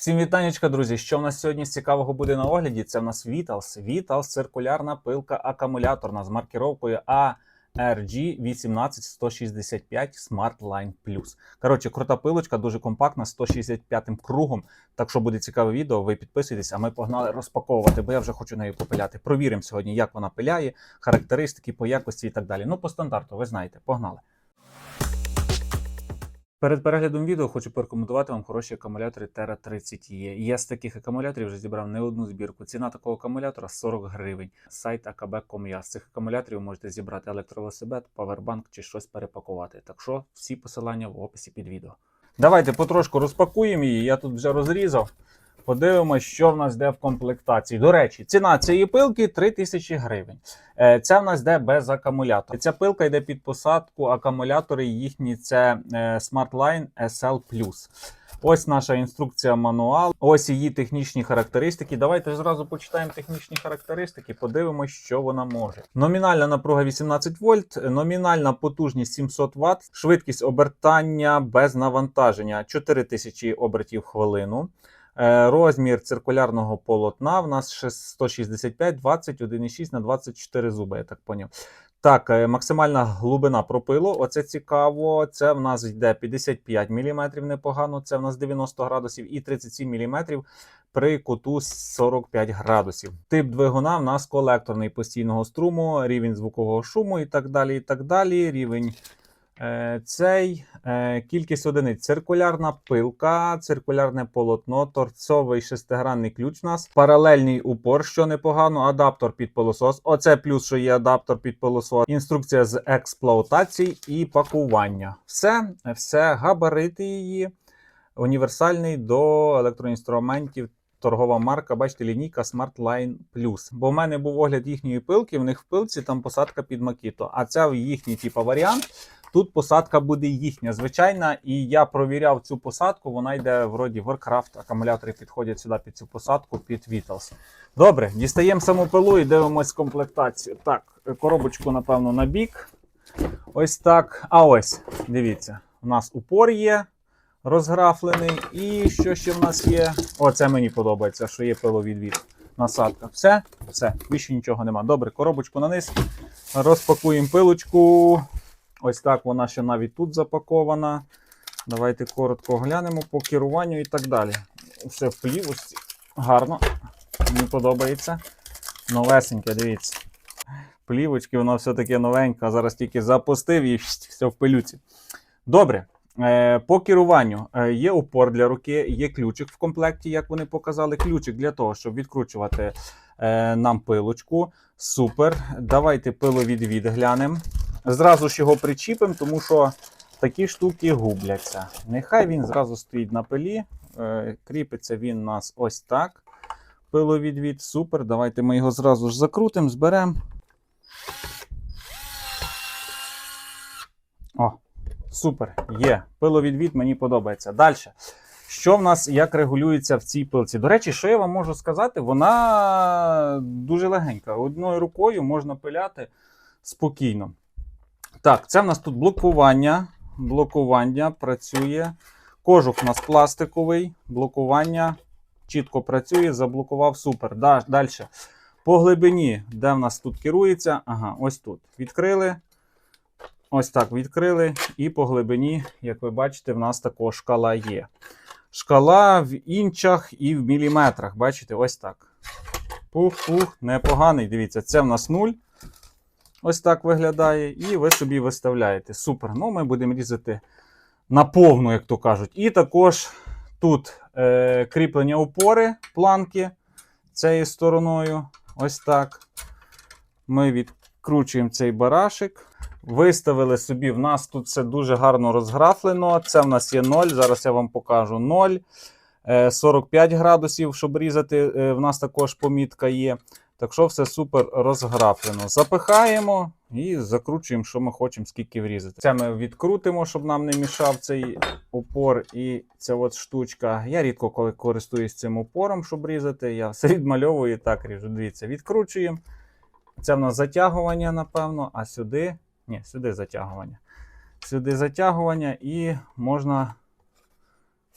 Всім вітанечка, друзі! Що в нас сьогодні з цікавого буде на огляді? Це в нас Vitals. Vitals циркулярна пилка акумуляторна з маркіровкою ARG 18165 Smart Line Plus. Коротше, крута пилочка, дуже компактна, 165 кругом. Так що буде цікаве відео, ви підписуйтесь, а ми погнали розпаковувати, бо я вже хочу нею попиляти. Провіримо сьогодні, як вона пиляє, характеристики по якості і так далі. Ну, по стандарту, ви знаєте, погнали. Перед переглядом відео хочу порекомендувати вам хороші акумулятори Terra 30 e Я з таких акумуляторів вже зібрав не одну збірку. Ціна такого акумулятора 40 гривень. Сайт akb.com.ua. З цих акумуляторів можете зібрати електровелосипед, павербанк чи щось перепакувати. Так що всі посилання в описі під відео. Давайте потрошку розпакуємо її. Я тут вже розрізав. Подивимось, що в нас йде в комплектації. До речі, ціна цієї пилки 3000 гривень. Е, Це в нас йде без акумулятора. Ця пилка йде під посадку. Акумулятори їхні це е, SmartLine SL Ось наша інструкція мануал. Ось її технічні характеристики. Давайте зразу почитаємо технічні характеристики, подивимось, що вона може. Номінальна напруга 18 вольт, номінальна потужність 700 Вт, швидкість обертання без навантаження 4000 обертів хвилину. Е, Розмір циркулярного полотна в нас 165, 20, 1,6 на 24 зуби, я так поняв. Так, е, максимальна глибина пропилу. Оце цікаво. Це в нас йде 55 мм непогано, це в нас 90 градусів і 37 мм при куту 45 градусів. Тип двигуна в нас колекторний постійного струму, рівень звукового шуму і так далі. і так далі. Рівень Цей е, кількість одиниць циркулярна пилка, циркулярне полотно, торцовий шестигранний ключ у нас, паралельний упор, що непогано, адаптер під пилосос. Оце плюс, що є адаптер під пилосос, інструкція з експлуатації і пакування. Все, все, габарити її, універсальний до електроінструментів. Торгова марка, бачите, лінійка SmartLine Plus. Бо в мене був огляд їхньої пилки, в них в пилці там посадка під Макіто. А це їхній типу, варіант. Тут посадка буде їхня, звичайна, і я провіряв цю посадку. Вона йде вроді Warcraft, акумулятори підходять сюди під цю посадку, під Vitals. Добре, дістаємо саму пилу і дивимось комплектацію. Так, коробочку, напевно, на бік. Ось так. А ось, дивіться, у нас упор є розграфлений. І що ще в нас є? О, це мені подобається, що є пиловідвід. Насадка. Все, все, більше нічого нема. Добре, коробочку на низ. Розпакуємо пилочку. Ось так вона ще навіть тут запакована. Давайте коротко глянемо по керуванню і так далі. Все в плівості. Гарно. Мені подобається. Новесеньке, дивіться. Плівочки, воно все таке новеньке, а зараз тільки запустив і все в пилюці. Добре. Е, По керуванню Е, є упор для руки, є ключик в комплекті, як вони показали. Ключик для того, щоб відкручувати е, нам пилочку. Супер. Давайте пиловідвід глянемо. Зразу ж його причіпимо, тому що такі штуки губляться. Нехай він зразу стоїть на пилі. Е, Кріпиться він у нас ось так. Пиловідвід. Супер. Давайте ми його зразу ж закрутимо, зберемо. О, супер, є. Пиловідвід мені подобається. Далі. Що в нас як регулюється в цій пилці? До речі, що я вам можу сказати, вона дуже легенька. Одною рукою можна пиляти спокійно. Так, це в нас тут блокування. Блокування працює. Кожух у нас пластиковий, блокування чітко працює, заблокував супер. Далі. По глибині, де в нас тут керується? Ага, ось тут. Відкрили. Ось так відкрили. І по глибині, як ви бачите, в нас також шкала є. Шкала в інчах і в міліметрах. Бачите, ось так. Пух-пух, непоганий. Дивіться, це в нас 0. Ось так виглядає. І ви собі виставляєте. Супер. Ну, ми будемо різати наповну, як то кажуть. І також тут е, кріплення опори, планки цією стороною. Ось так. Ми відкручуємо цей барашик. Виставили собі, в нас тут все дуже гарно розграфлено. Це в нас є 0. Зараз я вам покажу 0. Е, 45 градусів, щоб різати. е, В нас також помітка є. Так що все супер розграфлено. Запихаємо і закручуємо, що ми хочемо, скільки врізати. Це ми відкрутимо, щоб нам не мішав цей опор і ця от штучка. Я рідко коли користуюсь цим опором, щоб різати. Я все відмальовую і так ріжу. Дивіться, відкручуємо. Це в нас затягування, напевно, а сюди. Ні, сюди затягування. Сюди затягування і можна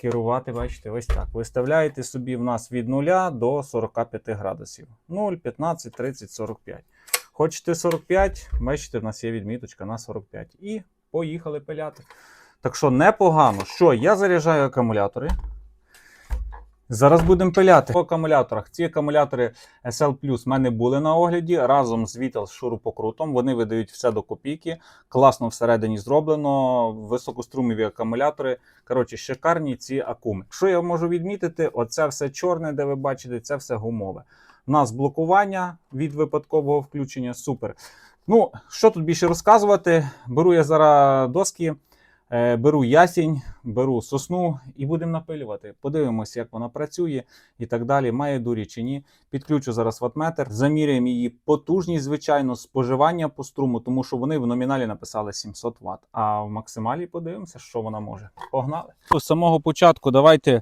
керувати, бачите, ось так. Виставляєте собі в нас від 0 до 45 градусів. 0, 15, 30, 45. Хочете 45, бачите, в нас є відміточка на 45. І поїхали пиляти. Так що непогано. Що, я заряджаю акумулятори. Зараз будемо пиляти по акумуляторах. Ці акумулятори SL Plus в мене були на огляді разом з Vital шурупокрутом. Вони видають все до копійки. Класно всередині зроблено. Високострумові акумулятори. Коротше, шикарні ці акуми. Що я можу відмітити? Оце все чорне, де ви бачите, це все гумове. У нас блокування від випадкового включення. Супер. Ну, що тут більше розказувати? Беру я зараз доски. Е, Беру ясінь, беру сосну і будемо напилювати. Подивимося, як вона працює і так далі. Має дурі чи ні. Підключу зараз ватметр, заміряємо її потужність, звичайно, споживання по струму, тому що вони в номіналі написали 700 Вт. А в максималі подивимося, що вона може. Погнали. З самого початку давайте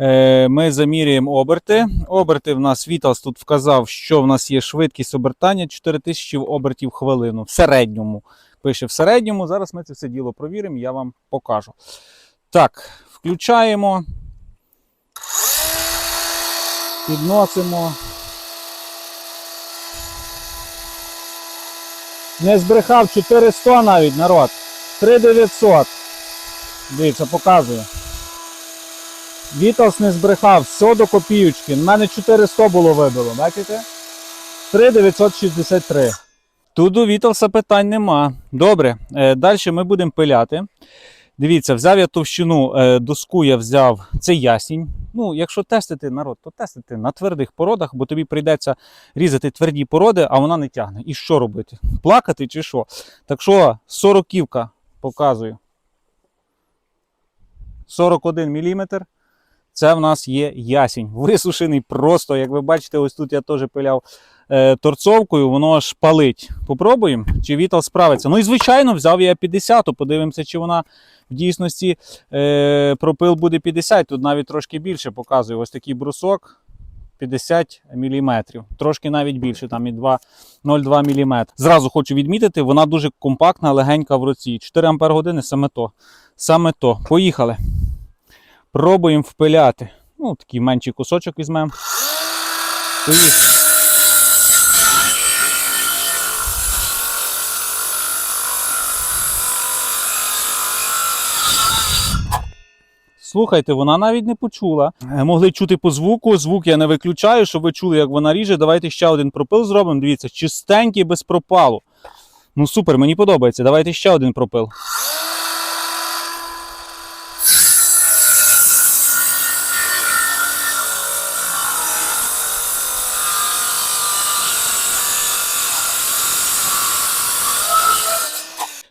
е, ми заміряємо оберти. Оберти в нас Vitals тут вказав, що в нас є швидкість обертання 4000 обертів хвилину в середньому пише в середньому. Зараз ми це все діло провіримо, я вам покажу. Так, включаємо. Підносимо. Не збрехав 400 навіть народ. 3900. Дивіться, показує. Віталс не збрехав, все до копійочки. У мене 400 було вибило, бачите? 3963. Тут до Віталса питань нема. Добре, е, далі ми будемо пиляти. Дивіться, взяв я товщину е, доску, я взяв це ясінь. Ну, якщо тестити народ, то тестити на твердих породах, бо тобі прийдеться різати тверді породи, а вона не тягне. І що робити? Плакати чи що? Так що, сороківка показую. 41 мм. Це в нас є ясінь. Висушений просто, як ви бачите, ось тут я теж пиляв торцовкою, воно аж палить. Попробуємо, чи Вітал справиться. Ну і звичайно, взяв я 50, подивимося, чи вона в дійсності е, пропил буде 50. Тут навіть трошки більше показує. Ось такий брусок. 50 мм, трошки навіть більше, там і 2,02 мм. Зразу хочу відмітити, вона дуже компактна, легенька в руці. 4 Ампер години саме то. Саме то. Поїхали. Пробуємо впиляти. Ну, такий менший кусочок візьмемо. Поїхали. Слухайте, вона навіть не почула. Е, Могли чути по звуку. Звук я не виключаю, щоб ви чули, як вона ріже. Давайте ще один пропил зробимо. Дивіться, чистенький без пропалу. Ну супер, мені подобається. Давайте ще один пропил.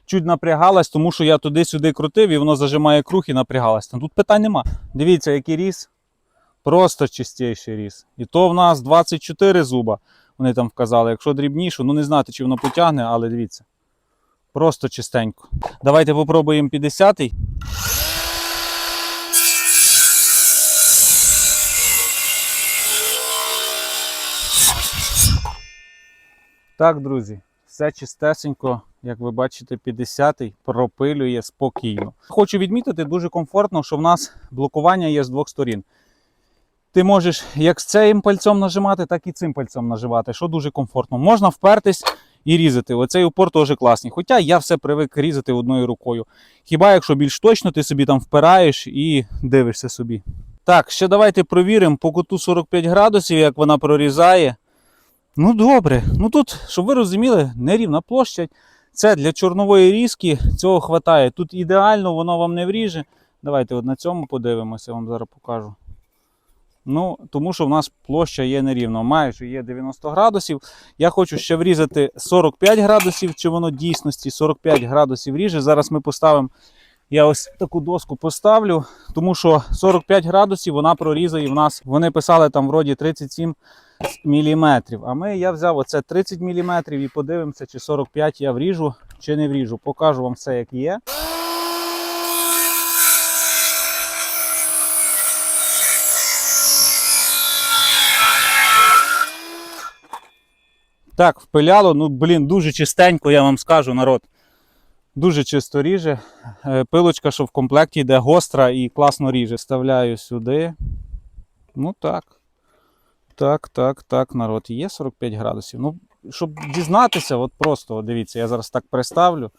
Чуть напрягалась, тому що я туди-сюди крутив і воно зажимає круг і напрягалась. Тут питань нема. Дивіться, який ріс. Просто чистіший ріс. І то в нас 24 зуба. Вони там вказали. Якщо дрібніше, ну не знати, чи воно потягне, але дивіться. Просто чистенько. Давайте попробуємо 50-й. Так, друзі, все чистесенько, як ви бачите, 50-й пропилює спокійно. Хочу відмітити дуже комфортно, що в нас блокування є з двох сторін. Ти можеш як з цим пальцем нажимати, так і цим пальцем нажимати, що дуже комфортно. Можна впертись і різати. Оцей упор теж класний. Хоча я все привик різати одною рукою. Хіба якщо більш точно, ти собі там впираєш і дивишся собі. Так, ще давайте провіримо по куту 45 градусів, як вона прорізає. Ну добре, ну тут, щоб ви розуміли, нерівна площадь. Це для чорнової різки, цього вистачає. Тут ідеально воно вам не вріже. Давайте от на цьому подивимося, я вам зараз покажу. Ну, Тому що в нас площа є нерівна. Майже є 90 градусів. Я хочу ще врізати 45 градусів, чи воно дійсності 45 градусів ріже. Зараз ми поставимо. Я ось таку доску поставлю, тому що 45 градусів вона прорізає в нас. Вони писали там вроді 37 міліметрів. А ми я взяв оце 30 міліметрів і подивимося, чи 45 я вріжу, чи не вріжу. Покажу вам все, як є. Так, впиляло, ну блін, дуже чистенько, я вам скажу, народ. Дуже чисто ріже. Е, Пилочка, що в комплекті йде гостра і класно ріже. Вставляю сюди. Ну так. Так, так, так, народ. Є 45 градусів. Ну, щоб дізнатися, от просто, от дивіться, я зараз так приставлю.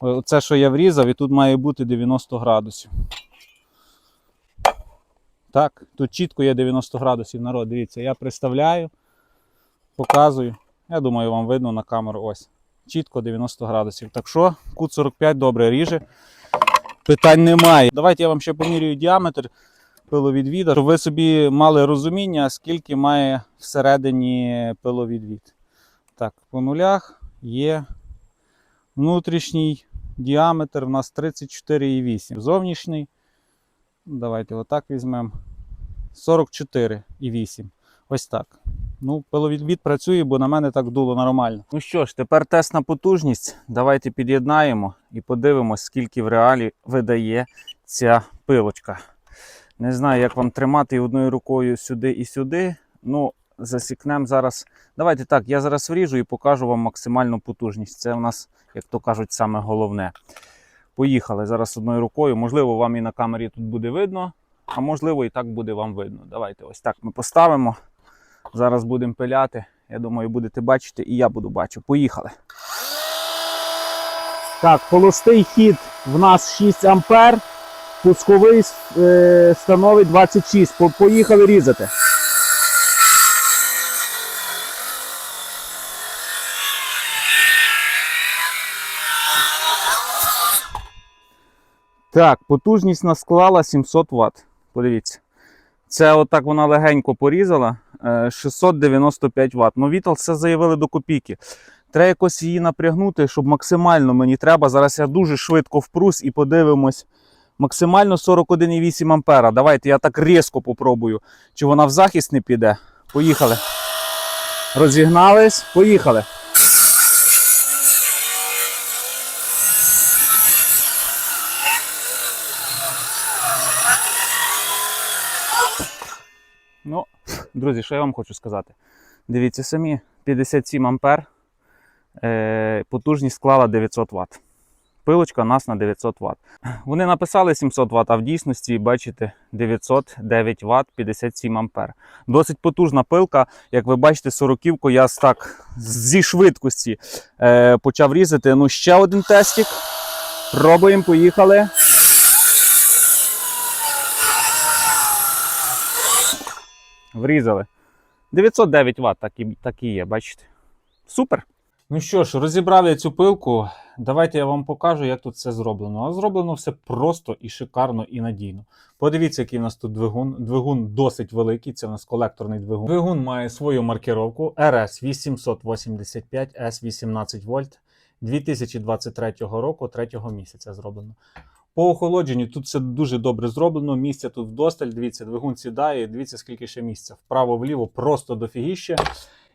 Оце, що я врізав, і тут має бути 90 градусів. Так, тут чітко є 90 градусів, народ. Дивіться, я приставляю, показую. Я думаю, вам видно на камеру ось. Чітко 90 градусів. Так що, кут 45 добре ріже. Питань немає. Давайте я вам ще помірюю діаметр пиловідвіда, щоб ви собі мали розуміння, скільки має всередині пиловідвід. Так, по нулях є внутрішній діаметр у нас 34,8. Зовнішній. Давайте отак візьмемо. 44,8. Ось так. Ну, пиловідвід працює, бо на мене так дуло нормально. Ну що ж, тепер тест на потужність. Давайте під'єднаємо і подивимось, скільки в реалі видає ця пилочка. Не знаю, як вам тримати одною рукою сюди і сюди. Ну, засікнемо зараз. Давайте так, я зараз вріжу і покажу вам максимальну потужність. Це у нас, як то кажуть, саме головне. Поїхали зараз одною рукою. Можливо, вам і на камері тут буде видно, а можливо, і так буде вам видно. Давайте ось так ми поставимо. Зараз будемо пиляти. Я думаю, будете бачити, і я буду бачити. Поїхали. Так, холостий хід в нас 6 ампер, пусковий е, становить 26. Поїхали різати. Так, потужність нас склала 700 Вт. Подивіться. Це отак вона легенько порізала. е, 695 Вт. Ну, Вітал все заявили до копійки. Треба якось її напрягнути, щоб максимально мені треба. Зараз я дуже швидко впрусь і подивимось. Максимально 41,8 ампера. Давайте я так різко попробую. Чи вона в захист не піде. Поїхали. Розігнались, поїхали. Ну, друзі, що я вам хочу сказати? Дивіться самі, 57 ампер, е, потужність склала 900 Вт. Пилочка у нас на 900 Вт. Вони написали 700 Вт, а в дійсності, бачите, 909 Вт, 57 ампер. Досить потужна пилка. Як ви бачите, 40-ку я так зі швидкості е, почав різати. Ну, ще один тестик. Пробуємо, поїхали. Врізали. 909 Вт, так і, так і є, бачите. Супер. Ну що ж, розібрав я цю пилку. Давайте я вам покажу, як тут все зроблено. А зроблено все просто і шикарно і надійно. Подивіться, який у нас тут двигун. Двигун досить великий, це у нас колекторний двигун. Двигун має свою маркировку RS 885 S 18 вольт 2023 року, 3 місяця зроблено. По охолодженню тут все дуже добре зроблено. Місця тут вдосталь. Дивіться, двигун сідає. Дивіться, скільки ще місця. Вправо-вліво, просто дофігіще.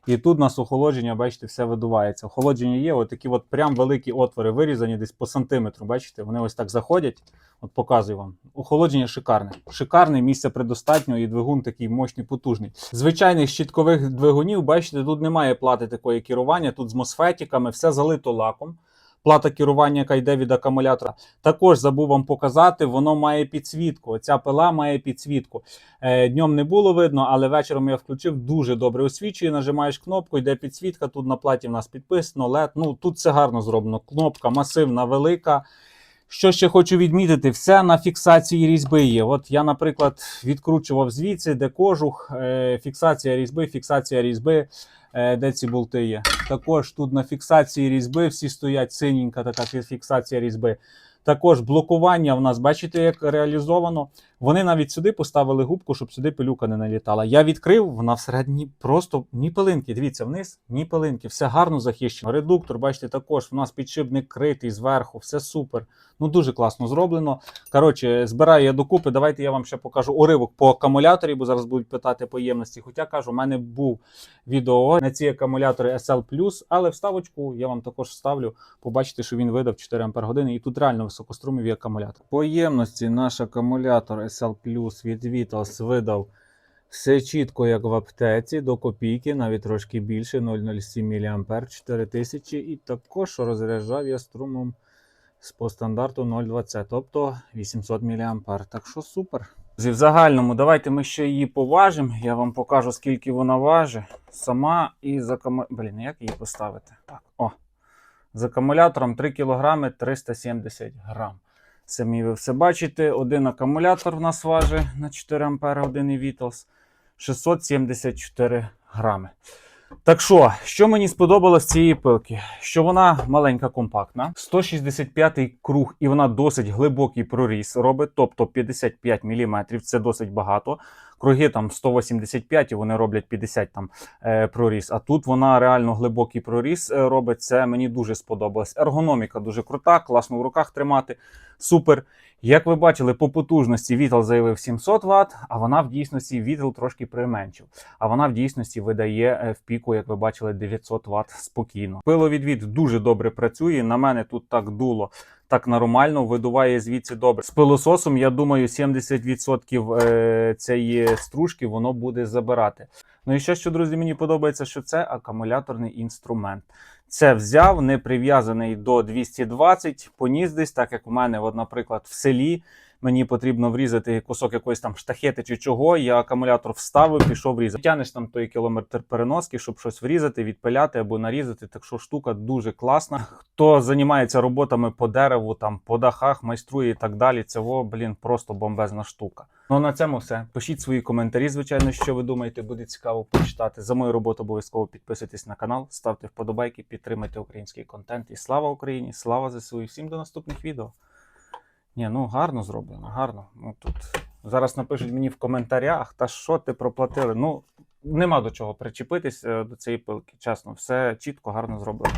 І тут у нас охолодження, бачите, все видувається. Охолодження є, такі от прям великі отвори вирізані десь по сантиметру. Бачите, вони ось так заходять. От показую вам. Охолодження шикарне. Шикарне, місце предостатньо, і двигун такий мощний, потужний. Звичайних щиткових двигунів, бачите, тут немає плати такої керування, тут з мосфетиками, все залито лаком. Плата керування, яка йде від акумулятора. Також забув вам показати, воно має підсвітку. Оця пила має підсвітку. Е, днем не було видно, але вечором я включив дуже добре освічує. Нажимаєш кнопку, йде підсвітка. Тут на платі в нас підписано LED. Ну тут все гарно зроблено. Кнопка масивна, велика. Що ще хочу відмітити, все на фіксації різьби є. От я, наприклад, відкручував звідси, де кожух, е, фіксація різьби, фіксація різьби, е, де ці болти є. Також тут на фіксації різьби всі стоять синенька така фіксація різьби. Також блокування в нас, бачите, як реалізовано. Вони навіть сюди поставили губку, щоб сюди пилюка не налітала. Я відкрив, вона всередині просто ні пилинки. Дивіться, вниз, ні пилинки, все гарно захищено. Редуктор, бачите, також у нас підшипник критий зверху, все супер. Ну дуже класно зроблено. Коротше, збираю я докупи. Давайте я вам ще покажу уривок по акумуляторі, бо зараз будуть питати по ємності. Хоча кажу, у мене був відео на ці акумулятори SL+, але вставочку я вам також вставлю. Побачите, що він видав 4 Ампер години, і тут реально високострумові акумулятори. По ємності наш акумулятор SL від Vitals видав все чітко, як в аптеці, до копійки, навіть трошки більше 0,07 мА 4000. І також розряджав я струмом по стандарту 0,20, тобто 800 мА. Так що супер. В загальному, давайте ми ще її поважимо. Я вам покажу, скільки вона важить. Сама і з акумулятором. Блін, як її поставити? Так, о. З акумулятором 3 кг 370 грам. Самі ви все бачите. Один акумулятор в нас важить на 4 Ампера, один і Vitals 674 грами. Так що, що мені сподобалось цієї пилки? Що вона маленька, компактна, 165 круг, і вона досить глибокий проріз робить, тобто 55 мм, це досить багато. Круги там 185 і вони роблять 50 там е, проріз. А тут вона реально глибокий проріз е, робить. Це мені дуже сподобалось. Ергономіка дуже крута, класно в руках тримати. Супер. Як ви бачили, по потужності Vital заявив 700 Вт, а вона в дійсності Vital трошки применшив. А вона в дійсності видає е, в піку, як ви бачили, 900 Вт спокійно. Пиловідвід дуже добре працює. На мене тут так дуло. Так нормально видуває звідси добре. З пилососом, я думаю, 70% е, цієї стружки воно буде забирати. Ну і ще що, друзі, мені подобається, що це акумуляторний інструмент. Це взяв, не прив'язаний до 220, поніс десь, так як у мене, от, наприклад, в селі. Мені потрібно врізати кусок якоїсь там штахети чи чого. Я акумулятор вставив, пішов різати. Тянеш там той кілометр переноски, щоб щось врізати, відпиляти або нарізати. Так що штука дуже класна. Хто займається роботами по дереву, там по дахах, майструє і так далі. Це во, блін, просто бомбезна штука. Ну на цьому все. Пишіть свої коментарі, звичайно, що ви думаєте, буде цікаво почитати. За мою роботу обов'язково підписуйтесь на канал, ставте вподобайки, підтримайте український контент. І слава Україні! Слава ЗСУ! І всім до наступних відео. Ні, ну гарно зроблено, гарно. Ну тут зараз напишуть мені в коментарях, та що ти проплатили. Ну, нема до чого причепитись е, до цієї пилки. Чесно, все чітко, гарно зроблено.